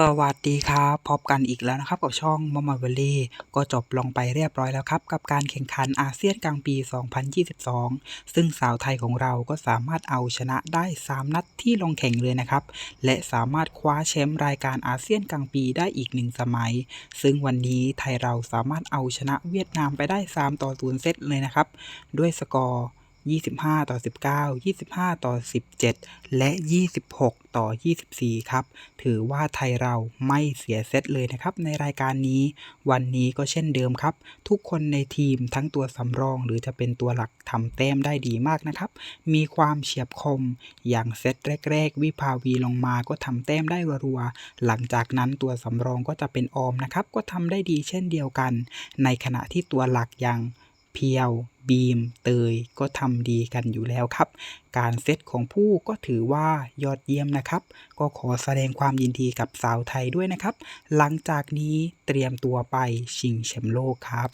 สวัสดีครับพบกันอีกแล้วนะครับกับช่องมอม m เวลี่ก็จบลงไปเรียบร้อยแล้วครับ กับการแข่งขันอาเซียนกลางปี 2022 ซึ่งสาวไทยของเราก็สามารถเอาชนะได้ 3 นัดที่ลงแข่งเลยนะครับ และสามารถคว้าแชมป์รายการอาเซียนกลางปีได้อีกหนึ่งสมัย ซึ่งวันนี้ไทยเราสามารถเอาชนะเวียดนามไปได้ 3 ต่อ0เซตเลยนะครับ ด้วยสกอร์ 25 ต่อ 19 25 ต่อ 17 และ 26 ต่อ 24 ครับ ถือว่าไทยเราไม่เสียเซตเลยนะครับในรายการนี้ วันนี้ก็เช่นเดิมครับ ทุกคนในทีมทั้งตัวสำรองหรือจะเป็นตัวหลักทำแต้มได้ดีมากนะครับ มีความเฉียบคม อย่างเซตแรก ๆ วิภาวีลงมาก็ทำแต้มได้รัวๆ หลังจากนั้นตัวสำรองก็จะเป็นออมนะครับ ก็ทำได้ดีเช่นเดียวกัน ในขณะที่ตัวหลักอย่าง เพียว บีม เตย ก็ทำดีกันอยู่แล้วครับ การเซตของผู้ก็ถือว่ายอดเยี่ยมนะครับ ก็ขอแสดงความยินดีกับสาวไทยด้วยนะครับ หลังจากนี้เตรียมตัวไปชิงแชมป์โลกครับ